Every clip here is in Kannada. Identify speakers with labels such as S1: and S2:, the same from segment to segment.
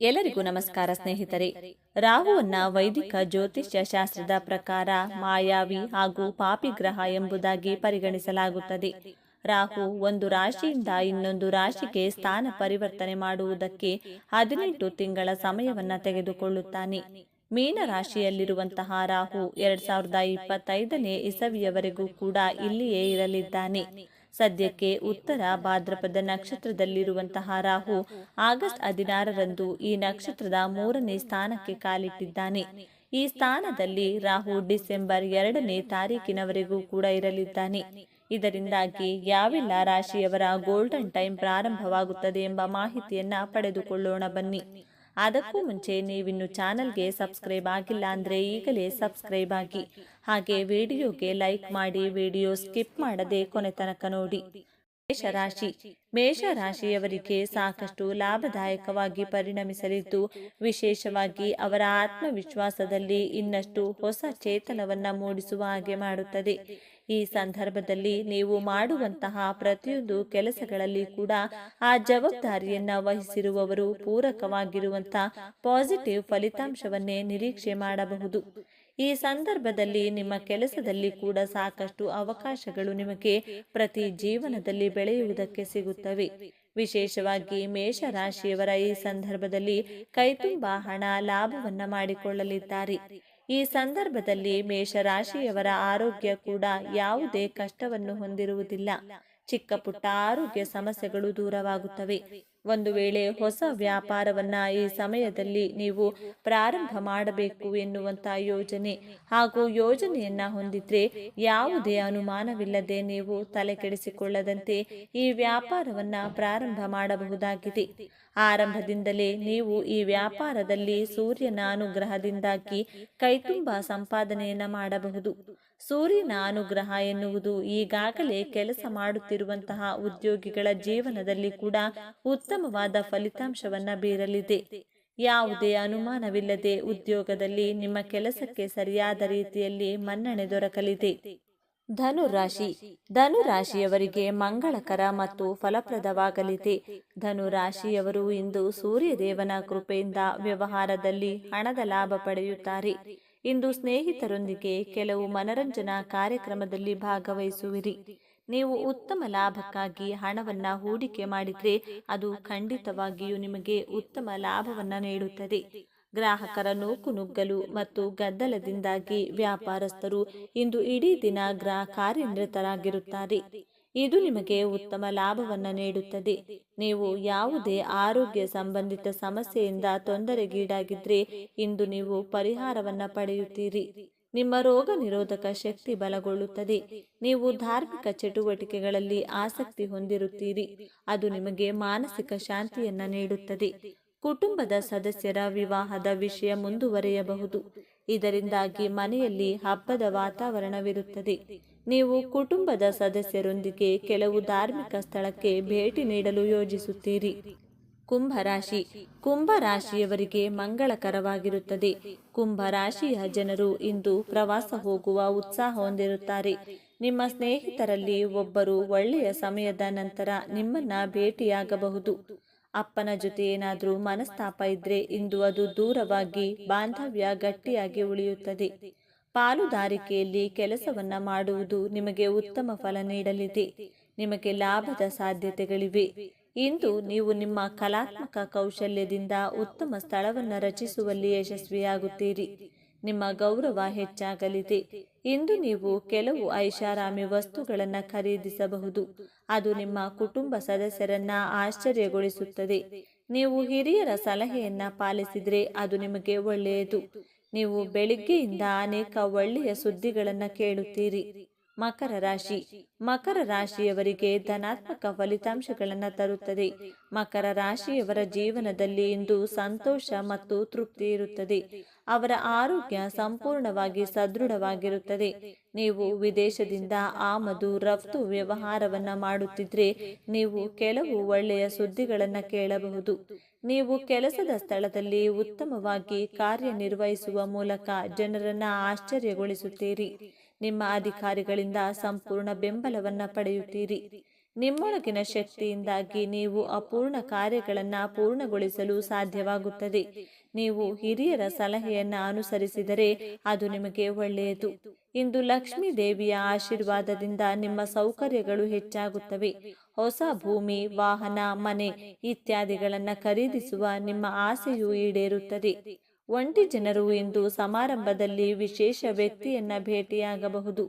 S1: ಎಲ್ಲರಿಗೂ ನಮಸ್ಕಾರ ಸ್ನೇಹಿತರೆ. ರಾಹುವನ್ನ ವೈದಿಕ ಜ್ಯೋತಿಷ್ಯ ಶಾಸ್ತ್ರದ ಪ್ರಕಾರ ಮಾಯಾವಿ ಹಾಗೂ ಪಾಪಿ ಗ್ರಹ ಎಂಬುದಾಗಿ ಪರಿಗಣಿಸಲಾಗುತ್ತದೆ. ರಾಹು ಒಂದು ರಾಶಿಯಿಂದ ಇನ್ನೊಂದು ರಾಶಿಗೆ ಸ್ಥಾನ ಪರಿವರ್ತನೆ ಮಾಡುವುದಕ್ಕೆ ಹದಿನೆಂಟು ತಿಂಗಳ ಸಮಯವನ್ನ ತೆಗೆದುಕೊಳ್ಳುತ್ತಾನೆ. ಮೀನ ರಾಶಿಯಲ್ಲಿರುವಂತಹ ರಾಹು ಎರಡ್ ಸಾವಿರದ ಇಪ್ಪತ್ತೈದನೇ ಇಸವಿಯವರೆಗೂ ಕೂಡ ಇಲ್ಲಿಯೇ ಇರಲಿದ್ದಾನೆ. ಸದ್ಯಕ್ಕೆ ಉತ್ತರ ಭಾದ್ರಪದ ನಕ್ಷತ್ರದಲ್ಲಿರುವಂತಹ ರಾಹು ಆಗಸ್ಟ್ ಹದಿನಾರರಂದು ಈ ನಕ್ಷತ್ರದ ಮೂರನೇ ಸ್ಥಾನಕ್ಕೆ ಕಾಲಿಟ್ಟಿದ್ದಾನೆ. ಈ ಸ್ಥಾನದಲ್ಲಿ ರಾಹು ಡಿಸೆಂಬರ್ ಎರಡನೇ ತಾರೀಕಿನವರೆಗೂ ಕೂಡ ಇರಲಿದ್ದಾನೆ. ಇದರಿಂದಾಗಿ ಯಾವೆಲ್ಲ ರಾಶಿಯವರ ಗೋಲ್ಡನ್ ಟೈಮ್ ಪ್ರಾರಂಭವಾಗುತ್ತದೆ ಎಂಬ ಮಾಹಿತಿಯನ್ನ ಪಡೆದುಕೊಳ್ಳೋಣ ಬನ್ನಿ. ಅದಕ್ಕೂ ಮುಂಚೆ ನೀವಿನ್ನು ಚಾನಲ್ಗೆ ಸಬ್ಸ್ಕ್ರೈಬ್ ಆಗಿಲ್ಲ ಅಂದರೆ ಈಗಲೇ ಸಬ್ಸ್ಕ್ರೈಬ್ ಆಗಿ. ಹಾಗೆ ವಿಡಿಯೋಗೆ ಲೈಕ್ ಮಾಡಿ ವಿಡಿಯೋ ಸ್ಕಿಪ್ ಮಾಡದೆ ಕೊನೆ ತನಕ ನೋಡಿ. ಮೇಷರಾಶಿ. ಮೇಷರಾಶಿಯವರಿಗೆ ಸಾಕಷ್ಟು ಲಾಭದಾಯಕವಾಗಿ ಪರಿಣಮಿಸಲಿದ್ದು ವಿಶೇಷವಾಗಿ ಅವರ ಆತ್ಮವಿಶ್ವಾಸದಲ್ಲಿ ಇನ್ನಷ್ಟು ಹೊಸ ಚೇತನವನ್ನ ಮೂಡಿಸುವ ಹಾಗೆ ಮಾಡುತ್ತದೆ. ಈ ಸಂದರ್ಭದಲ್ಲಿ ನೀವು ಮಾಡುವಂತಹ ಪ್ರತಿಯೊಂದು ಕೆಲಸಗಳಲ್ಲಿ ಕೂಡ ಆ ಜವಾಬ್ದಾರಿಯನ್ನ ವಹಿಸಿರುವವರು ಪೂರಕವಾಗಿರುವಂತ ಪಾಸಿಟಿವ್ ಫಲಿತಾಂಶವನ್ನೇ ನಿರೀಕ್ಷೆ ಮಾಡಬಹುದು. ಈ ಸಂದರ್ಭದಲ್ಲಿ ನಿಮ್ಮ ಕೆಲಸದಲ್ಲಿ ಕೂಡ ಸಾಕಷ್ಟು ಅವಕಾಶಗಳು ನಿಮಗೆ ಪ್ರತಿ ಜೀವನದಲ್ಲಿ ಬೆಳೆಯುವುದಕ್ಕೆ ಸಿಗುತ್ತವೆ. ವಿಶೇಷವಾಗಿ ಮೇಷರಾಶಿಯವರ ಈ ಸಂದರ್ಭದಲ್ಲಿ ಕೈತುಂಬಾ ಹಣ ಲಾಭವನ್ನ ಮಾಡಿಕೊಳ್ಳಲಿದ್ದಾರೆ. ಈ ಸಂದರ್ಭದಲ್ಲಿ ಮೇಷರಾಶಿಯವರ ಆರೋಗ್ಯ ಕೂಡ ಯಾವುದೇ ಕಷ್ಟವನ್ನು ಹೊಂದಿರುವುದಿಲ್ಲ. ಚಿಕ್ಕ ಪುಟ್ಟ ಆರೋಗ್ಯ ಸಮಸ್ಯೆಗಳು ದೂರವಾಗುತ್ತವೆ. ಒಂದು ವೇಳೆ ಹೊಸ ವ್ಯಾಪಾರವನ್ನ ಈ ಸಮಯದಲ್ಲಿ ನೀವು ಪ್ರಾರಂಭ ಮಾಡಬೇಕು ಎನ್ನುವಂತ ಯೋಜನೆ. ಹಾಗೂ ಯೋಜನೆಯನ್ನ ಹೊಂದಿದ್ರೆ ಯಾವುದೇ ಅನುಮಾನವಿಲ್ಲದೆ ನೀವು ತಲೆ ಕೆಡಿಸಿಕೊಳ್ಳದಂತೆ ಈ ವ್ಯಾಪಾರವನ್ನ ಪ್ರಾರಂಭ ಮಾಡಬಹುದಾಗಿದೆ. ಆರಂಭದಿಂದಲೇ ನೀವು ಈ ವ್ಯಾಪಾರದಲ್ಲಿ ಸೂರ್ಯನ ಅನುಗ್ರಹದಿಂದಾಗಿ ಕೈತುಂಬ ಸಂಪಾದನೆಯನ್ನ ಮಾಡಬಹುದು. ಸೂರ್ಯನ ಅನುಗ್ರಹ ಎನ್ನುವುದು ಈಗಾಗಲೇ ಕೆಲಸ ಮಾಡುತ್ತಿರುವಂತಹ ಉದ್ಯೋಗಿಗಳ ಜೀವನದಲ್ಲಿ ಕೂಡ ಉತ್ತಮವಾದ ಫಲಿತಾಂಶವನ್ನು ಬೀರಲಿದೆ. ಯಾವುದೇ ಅನುಮಾನವಿಲ್ಲದೆ ಉದ್ಯೋಗದಲ್ಲಿ ನಿಮ್ಮ ಕೆಲಸಕ್ಕೆ ಸರಿಯಾದ ರೀತಿಯಲ್ಲಿ ಮನ್ನಣೆ ದೊರಕಲಿದೆ. ಧನುರಾಶಿ. ಧನುರಾಶಿಯವರಿಗೆ ಮಂಗಳಕರ ಮತ್ತು ಫಲಪ್ರದವಾಗಲಿದೆ. ಧನುರಾಶಿಯವರು ಇಂದು ಸೂರ್ಯದೇವನ ಕೃಪೆಯಿಂದ ವ್ಯವಹಾರದಲ್ಲಿ ಹಣದ ಲಾಭ ಪಡೆಯುತ್ತಾರೆ. ಇಂದು ಸ್ನೇಹಿತರೊಂದಿಗೆ ಕೆಲವು ಮನರಂಜನಾ ಕಾರ್ಯಕ್ರಮದಲ್ಲಿ ಭಾಗವಹಿಸುವಿರಿ. ನೀವು ಉತ್ತಮ ಲಾಭಕ್ಕಾಗಿ ಹಣವನ್ನ ಹೂಡಿಕೆ ಮಾಡಿದ್ರೆ ಅದು ಖಂಡಿತವಾಗಿಯೂ ನಿಮಗೆ ಉತ್ತಮ ಲಾಭವನ್ನ ನೀಡುತ್ತದೆ. ಗ್ರಾಹಕರ ನೂಕು ನುಗ್ಗಲು ಮತ್ತು ಗದ್ದಲದಿಂದಾಗಿ ವ್ಯಾಪಾರಸ್ಥರು ಇಂದು ಇಡೀ ದಿನ ಗ್ರಾ ಕಾರ್ಯನಿರತರಾಗಿರುತ್ತಾರೆ. ಇದು ನಿಮಗೆ ಉತ್ತಮ ಲಾಭವನ್ನು ನೀಡುತ್ತದೆ. ನೀವು ಯಾವುದೇ ಆರೋಗ್ಯ ಸಂಬಂಧಿತ ಸಮಸ್ಯೆಯಿಂದ ತೊಂದರೆಗೀಡಾಗಿದ್ರೆ ಇಂದು ನೀವು ಪರಿಹಾರವನ್ನ ಪಡೆಯುತ್ತೀರಿ. ನಿಮ್ಮ ರೋಗ ನಿರೋಧಕ ಶಕ್ತಿ ಬಲಗೊಳ್ಳುತ್ತದೆ. ನೀವು ಧಾರ್ಮಿಕ ಚಟುವಟಿಕೆಗಳಲ್ಲಿ ಆಸಕ್ತಿ ಹೊಂದಿರುತ್ತೀರಿ. ಅದು ನಿಮಗೆ ಮಾನಸಿಕ ಶಾಂತಿಯನ್ನ ನೀಡುತ್ತದೆ. ಕುಟುಂಬದ ಸದಸ್ಯರ ವಿವಾಹದ ವಿಷಯ ಮುಂದುವರೆಯಬಹುದು. ಇದರಿಂದಾಗಿ ಮನೆಯಲ್ಲಿ ಹಬ್ಬದ ವಾತಾವರಣವಿರುತ್ತದೆ. ನೀವು ಕುಟುಂಬದ ಸದಸ್ಯರೊಂದಿಗೆ ಕೆಲವು ಧಾರ್ಮಿಕ ಸ್ಥಳಕ್ಕೆ ಭೇಟಿ ನೀಡಲು ಯೋಜಿಸುತ್ತೀರಿ. ಕುಂಭರಾಶಿ. ಕುಂಭರಾಶಿಯವರಿಗೆ ಮಂಗಳಕರವಾಗಿರುತ್ತದೆ. ಕುಂಭರಾಶಿಯ ಜನರು ಇಂದು ಪ್ರವಾಸ ಹೋಗುವ ಉತ್ಸಾಹ ಹೊಂದಿರುತ್ತಾರೆ. ನಿಮ್ಮ ಸ್ನೇಹಿತರಲ್ಲಿ ಒಬ್ಬರು ಒಳ್ಳೆಯ ಸಮಯದ ನಂತರ ನಿಮ್ಮನ್ನ ಭೇಟಿಯಾಗಬಹುದು. ಅಪ್ಪನ ಜೊತೆ ಏನಾದರೂ ಮನಸ್ತಾಪ ಇದ್ರೆ ಇಂದು ಅದು ದೂರವಾಗಿ, ಬಾಂಧವ್ಯ ಗಟ್ಟಿಯಾಗಿ ಉಳಿಯುತ್ತದೆ. ಪಾಲುದಾರಿಕೆಯಲ್ಲಿ ಕೆಲಸವನ್ನ ಮಾಡುವುದು ನಿಮಗೆ ಉತ್ತಮ ಫಲ ನೀಡಲಿದೆ. ನಿಮಗೆ ಲಾಭದ ಸಾಧ್ಯತೆಗಳಿವೆ. ಇಂದು ನೀವು ನಿಮ್ಮ ಕಲಾತ್ಮಕ ಕೌಶಲ್ಯದಿಂದ ಉತ್ತಮ ಸ್ಥಳವನ್ನು ರಚಿಸುವಲ್ಲಿ ಯಶಸ್ವಿಯಾಗುತ್ತೀರಿ. ನಿಮ್ಮ ಗೌರವ ಹೆಚ್ಚಾಗಲಿದೆ. ಇಂದು ನೀವು ಕೆಲವು ಐಷಾರಾಮಿ ವಸ್ತುಗಳನ್ನು ಖರೀದಿಸಬಹುದು. ಅದು ನಿಮ್ಮ ಕುಟುಂಬ ಸದಸ್ಯರನ್ನ ಆಶ್ಚರ್ಯಗೊಳಿಸುತ್ತದೆ. ನೀವು ಹಿರಿಯರ ಸಲಹೆಯನ್ನ ಪಾಲಿಸಿದರೆ ಅದು ನಿಮಗೆ ಒಳ್ಳೆಯದು. ನೀವು ಬೆಳಿಗ್ಗೆಯಿಂದ ಅನೇಕ ಒಳ್ಳೆಯ ಸುದ್ದಿಗಳನ್ನು ಕೇಳುತ್ತೀರಿ. ಮಕರ ರಾಶಿ. ಮಕರ ರಾಶಿಯವರಿಗೆ ಧನಾತ್ಮಕ ಫಲಿತಾಂಶಗಳನ್ನು ತರುತ್ತದೆ. ಮಕರ ರಾಶಿಯವರ ಜೀವನದಲ್ಲಿ ಇಂದು ಸಂತೋಷ ಮತ್ತು ತೃಪ್ತಿ ಇರುತ್ತದೆ. ಅವರ ಆರೋಗ್ಯ ಸಂಪೂರ್ಣವಾಗಿ ಸದೃಢವಾಗಿರುತ್ತದೆ. ನೀವು ವಿದೇಶದಿಂದ ಆಮದು, ರಫ್ತು ವ್ಯವಹಾರವನ್ನ ಮಾಡುತ್ತಿದ್ರೆ ನೀವು ಕೆಲವು ಒಳ್ಳೆಯ ಸುದ್ದಿಗಳನ್ನು ಕೇಳಬಹುದು. ನೀವು ಕೆಲಸದ ಸ್ಥಳದಲ್ಲಿ ಉತ್ತಮವಾಗಿ ಕಾರ್ಯನಿರ್ವಹಿಸುವ ಮೂಲಕ ಜನರನ್ನ ಆಶ್ಚರ್ಯಗೊಳಿಸುತ್ತೀರಿ. ನಿಮ್ಮ ಅಧಿಕಾರಿಗಳಿಂದ ಸಂಪೂರ್ಣ ಬೆಂಬಲವನ್ನ ಪಡೆಯುತ್ತೀರಿ. ನಿಮ್ಮೊಳಗಿನ ಶಕ್ತಿಯಿಂದಾಗಿ ನೀವು ಅಪೂರ್ಣ ಕಾರ್ಯಗಳನ್ನು ಪೂರ್ಣಗೊಳಿಸಲು ಸಾಧ್ಯವಾಗುತ್ತದೆ. ನೀವು ಹಿರಿಯರ ಸಲಹೆಯನ್ನ ಅನುಸರಿಸಿದರೆ ಅದು ನಿಮಗೆ ಒಳ್ಳೆಯದು. ಇಂದು ಲಕ್ಷ್ಮೀ ದೇವಿಯ ಆಶೀರ್ವಾದದಿಂದ ನಿಮ್ಮ ಸೌಕರ್ಯಗಳು ಹೆಚ್ಚಾಗುತ್ತವೆ. ಹೊಸ ಭೂಮಿ, ವಾಹನ, ಮನೆ ಇತ್ಯಾದಿಗಳನ್ನು ಖರೀದಿಸುವ ನಿಮ್ಮ ಆಸೆಯು ಈಡೇರುತ್ತದೆ. ಒಂಟಿ ಜನರು ಇಂದು ಸಮಾರಂಭದಲ್ಲಿ ವಿಶೇಷ ವ್ಯಕ್ತಿಯನ್ನ ಭೇಟಿಯಾಗಬಹುದು.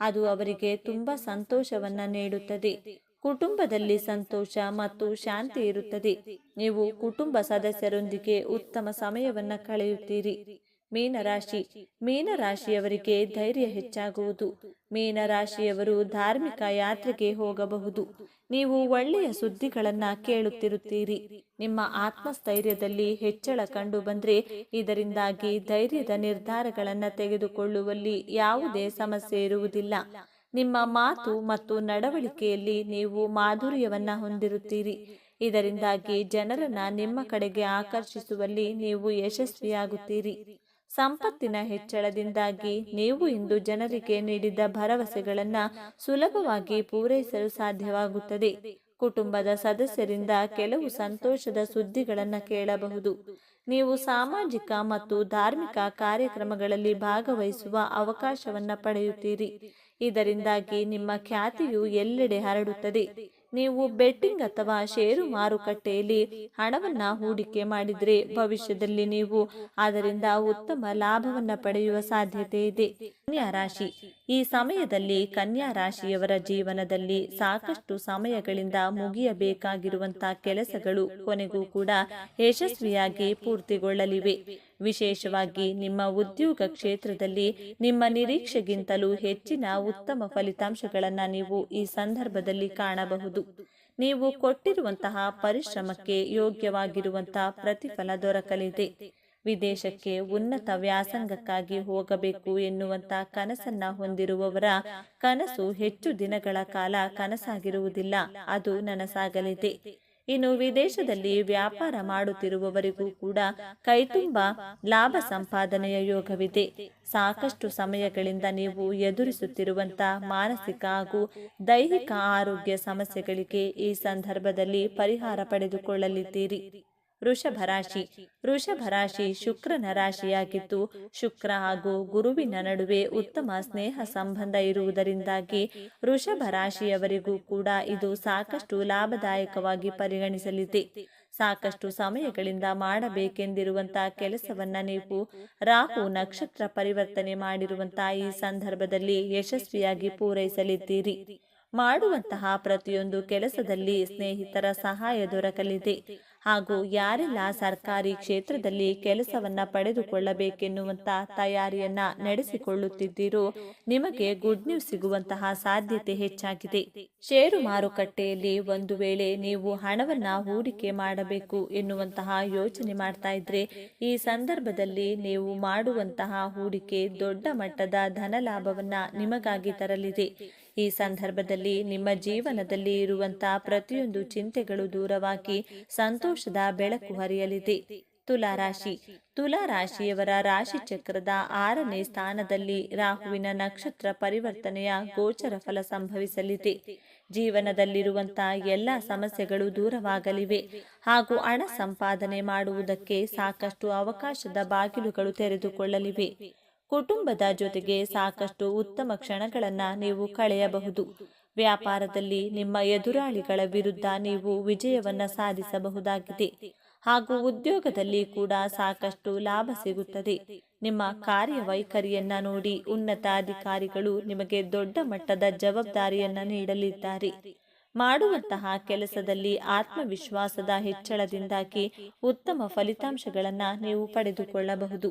S1: ಅದು ಅವರಿಗೆ ತುಂಬಾ ಸಂತೋಷವನ್ನ ನೀಡುತ್ತದೆ. ಕುಟುಂಬದಲ್ಲಿ ಸಂತೋಷ ಮತ್ತು ಶಾಂತಿ ಇರುತ್ತದೆ. ನೀವು ಕುಟುಂಬ ಸದಸ್ಯರೊಂದಿಗೆ ಉತ್ತಮ ಸಮಯವನ್ನ ಕಳೆಯುತ್ತೀರಿ. ಮೀನರಾಶಿ. ಮೀನರಾಶಿಯವರಿಗೆ ಧೈರ್ಯ ಹೆಚ್ಚಾಗುವುದು. ಮೀನರಾಶಿಯವರು ಧಾರ್ಮಿಕ ಯಾತ್ರೆಗೆ ಹೋಗಬಹುದು. ನೀವು ಒಳ್ಳೆಯ ಸುದ್ದಿಗಳನ್ನು ಕೇಳುತ್ತಿರುತ್ತೀರಿ. ನಿಮ್ಮ ಆತ್ಮಸ್ಥೈರ್ಯದಲ್ಲಿ ಹೆಚ್ಚಳ ಕಂಡು ಬಂದರೆ ಇದರಿಂದಾಗಿ ಧೈರ್ಯದ ನಿರ್ಧಾರಗಳನ್ನು ತೆಗೆದುಕೊಳ್ಳುವಲ್ಲಿ ಯಾವುದೇ ಸಮಸ್ಯೆ ಇರುವುದಿಲ್ಲ. ನಿಮ್ಮ ಮಾತು ಮತ್ತು ನಡವಳಿಕೆಯಲ್ಲಿ ನೀವು ಮಾಧುರ್ಯವನ್ನ ಹೊಂದಿರುತ್ತೀರಿ. ಇದರಿಂದಾಗಿ ಜನರನ್ನ ನಿಮ್ಮ ಕಡೆಗೆ ಆಕರ್ಷಿಸುವಲ್ಲಿ ನೀವು ಯಶಸ್ವಿಯಾಗುತ್ತೀರಿ. ಸಂಪತ್ತಿನ ಹೆಚ್ಚಳದಿಂದಾಗಿ ನೀವು ಇಂದು ಜನರಿಗೆ ನೀಡಿದ ಭರವಸೆಗಳನ್ನು ಸುಲಭವಾಗಿ ಪೂರೈಸಲು ಸಾಧ್ಯವಾಗುತ್ತದೆ. ಕುಟುಂಬದ ಸದಸ್ಯರಿಂದ ಕೆಲವು ಸಂತೋಷದ ಸುದ್ದಿಗಳನ್ನು ಕೇಳಬಹುದು. ನೀವು ಸಾಮಾಜಿಕ ಮತ್ತು ಧಾರ್ಮಿಕ ಕಾರ್ಯಕ್ರಮಗಳಲ್ಲಿ ಭಾಗವಹಿಸುವ ಅವಕಾಶವನ್ನು ಪಡೆಯುತ್ತೀರಿ. ಇದರಿಂದಾಗಿ ನಿಮ್ಮ ಖ್ಯಾತಿಯು ಎಲ್ಲೆಡೆ ಹರಡುತ್ತದೆ. ನೀವು ಬೆಟ್ಟಿಂಗ್ ಅಥವಾ ಷೇರು ಮಾರುಕಟ್ಟೆಯಲ್ಲಿ ಹಣವನ್ನ ಹೂಡಿಕೆ ಮಾಡಿದ್ರೆ ಭವಿಷ್ಯದಲ್ಲಿ ನೀವು ಅದರಿಂದ ಉತ್ತಮ ಲಾಭವನ್ನ ಪಡೆಯುವ ಸಾಧ್ಯತೆ ಇದೆ. ಕನ್ಯಾ ರಾಶಿ. ಈ ಸಮಯದಲ್ಲಿ ಕನ್ಯಾ ರಾಶಿಯವರ ಜೀವನದಲ್ಲಿ ಸಾಕಷ್ಟು ಸಮಯಗಳಿಂದ ಮುಗಿಯಬೇಕಾಗಿರುವಂತಹ ಕೆಲಸಗಳು ಕೊನೆಗೂ ಕೂಡ ಯಶಸ್ವಿಯಾಗಿ ಪೂರ್ತಿಗೊಳ್ಳಲಿವೆ. ವಿಶೇಷವಾಗಿ ನಿಮ್ಮ ಉದ್ಯೋಗ ಕ್ಷೇತ್ರದಲ್ಲಿ ನಿಮ್ಮ ನಿರೀಕ್ಷೆಗಿಂತಲೂ ಹೆಚ್ಚಿನ ಉತ್ತಮ ಫಲಿತಾಂಶಗಳನ್ನು ನೀವು ಈ ಸಂದರ್ಭದಲ್ಲಿ ಕಾಣಬಹುದು. ನೀವು ಕೊಟ್ಟಿರುವಂತಹ ಪರಿಶ್ರಮಕ್ಕೆ ಯೋಗ್ಯವಾಗಿರುವಂತಹ ಪ್ರತಿಫಲ ದೊರಕಲಿದೆ. ವಿದೇಶಕ್ಕೆ ಉನ್ನತ ವ್ಯಾಸಂಗಕ್ಕಾಗಿ ಹೋಗಬೇಕು ಎನ್ನುವಂತ ಕನಸನ್ನ ಹೊಂದಿರುವವರ ಕನಸು ಹೆಚ್ಚು ದಿನಗಳ ಕಾಲ ಕನಸಾಗಿರುವುದಿಲ್ಲ. ಅದು ನನಸಾಗಲಿದೆ. ಇನ್ನು ವಿದೇಶದಲ್ಲಿ ವ್ಯಾಪಾರ ಮಾಡುತ್ತಿರುವವರಿಗೂ ಕೂಡ ಕೈತುಂಬ ಲಾಭ ಸಂಪಾದನೆಯ ಯೋಗವಿದೆ. ಸಾಕಷ್ಟು ಸಮಯಗಳಿಂದ ನೀವು ಎದುರಿಸುತ್ತಿರುವಂತಹ ಮಾನಸಿಕ ಹಾಗೂ ದೈಹಿಕ ಆರೋಗ್ಯ ಸಮಸ್ಯೆಗಳಿಗೆ ಈ ಸಂದರ್ಭದಲ್ಲಿ ಪರಿಹಾರ ಪಡೆದುಕೊಳ್ಳಲಿದ್ದೀರಿ. ವೃಷಭ ರಾಶಿ ವೃಷಭ ರಾಶಿ ಶುಕ್ರನ ರಾಶಿಯಾಗಿದ್ದು, ಶುಕ್ರ ಹಾಗೂ ಗುರುವಿನ ನಡುವೆ ಉತ್ತಮ ಸ್ನೇಹ ಸಂಬಂಧ ಇರುವುದರಿಂದಾಗಿ ವೃಷಭ ರಾಶಿಯವರಿಗೂ ಕೂಡ ಇದು ಸಾಕಷ್ಟು ಲಾಭದಾಯಕವಾಗಿ ಪರಿಗಣಿಸಲಿದೆ. ಸಾಕಷ್ಟು ಸಮಯಗಳಿಂದ ಮಾಡಬೇಕೆಂದಿರುವಂತಹ ಕೆಲಸವನ್ನ ನೀವು ರಾಹು ನಕ್ಷತ್ರ ಪರಿವರ್ತನೆ ಮಾಡಿರುವಂತಹ ಈ ಸಂದರ್ಭದಲ್ಲಿ ಯಶಸ್ವಿಯಾಗಿ ಪೂರೈಸಲಿದ್ದೀರಿ. ಮಾಡುವಂತಹ ಪ್ರತಿಯೊಂದು ಕೆಲಸದಲ್ಲಿ ಸ್ನೇಹಿತರ ಸಹಾಯ ದೊರಕಲಿದೆ. ಹಾಗೂ ಯಾರೆಲ್ಲ ಸರ್ಕಾರಿ ಕ್ಷೇತ್ರದಲ್ಲಿ ಕೆಲಸವನ್ನ ಪಡೆದುಕೊಳ್ಳಬೇಕೆನ್ನುವಂತ ತಯಾರಿಯನ್ನ ನಡೆಸಿಕೊಳ್ಳುತ್ತಿದ್ದೀರೋ, ನಿಮಗೆ ಗುಡ್ ನ್ಯೂಸ್ ಸಿಗುವಂತಹ ಸಾಧ್ಯತೆ ಹೆಚ್ಚಾಗಿದೆ. ಷೇರು ಮಾರುಕಟ್ಟೆಯಲ್ಲಿ ಒಂದು ವೇಳೆ ನೀವು ಹಣವನ್ನ ಹೂಡಿಕೆ ಮಾಡಬೇಕು ಎನ್ನುವಂತಹ ಯೋಚನೆ ಮಾಡ್ತಾ ಇದ್ರೆ, ಈ ಸಂದರ್ಭದಲ್ಲಿ ನೀವು ಮಾಡುವಂತಹ ಹೂಡಿಕೆ ದೊಡ್ಡ ಮಟ್ಟದ ಧನ ಲಾಭವನ್ನ ನಿಮಗಾಗಿ ತರಲಿದೆ. ಈ ಸಂದರ್ಭದಲ್ಲಿ ನಿಮ್ಮ ಜೀವನದಲ್ಲಿ ಇರುವಂತಹ ಪ್ರತಿಯೊಂದು ಚಿಂತೆಗಳು ದೂರವಾಗಿ ಸಂತೋಷದ ಬೆಳಕು ಹರಿಯಲಿದೆ. ತುಲಾರಾಶಿ ತುಲಾರಾಶಿಯವರ ರಾಶಿ ಚಕ್ರದ ಆರನೇ ಸ್ಥಾನದಲ್ಲಿ ರಾಹುವಿನ ನಕ್ಷತ್ರ ಪರಿವರ್ತನೆಯ ಗೋಚರ ಫಲ ಸಂಭವಿಸಲಿದೆ. ಜೀವನದಲ್ಲಿರುವಂತಹ ಎಲ್ಲ ಸಮಸ್ಯೆಗಳು ದೂರವಾಗಲಿವೆ. ಹಾಗೂ ಹಣ ಸಂಪಾದನೆ ಮಾಡುವುದಕ್ಕೆ ಸಾಕಷ್ಟು ಅವಕಾಶದ ಬಾಗಿಲುಗಳು ತೆರೆದುಕೊಳ್ಳಲಿವೆ. ಕುಟುಂಬದ ಜೊತೆಗೆ ಸಾಕಷ್ಟು ಉತ್ತಮ ಕ್ಷಣಗಳನ್ನು ನೀವು ಕಳೆಯಬಹುದು. ವ್ಯಾಪಾರದಲ್ಲಿ ನಿಮ್ಮ ಎದುರಾಳಿಗಳ ವಿರುದ್ಧ ನೀವು ವಿಜಯವನ್ನು ಸಾಧಿಸಬಹುದಾಗಿದೆ. ಹಾಗೂ ಉದ್ಯೋಗದಲ್ಲಿ ಕೂಡ ಸಾಕಷ್ಟು ಲಾಭ ಸಿಗುತ್ತದೆ. ನಿಮ್ಮ ಕಾರ್ಯವೈಖರಿಯನ್ನ ನೋಡಿ ಉನ್ನತ ಅಧಿಕಾರಿಗಳು ನಿಮಗೆ ದೊಡ್ಡ ಮಟ್ಟದ ಜವಾಬ್ದಾರಿಯನ್ನ ನೀಡಲಿದ್ದಾರೆ. ಮಾಡುವಂತಹ ಕೆಲಸದಲ್ಲಿ ಆತ್ಮವಿಶ್ವಾಸದ ಹೆಚ್ಚಳದಿಂದಾಗಿ ಉತ್ತಮ ಫಲಿತಾಂಶಗಳನ್ನ ನೀವು ಪಡೆದುಕೊಳ್ಳಬಹುದು.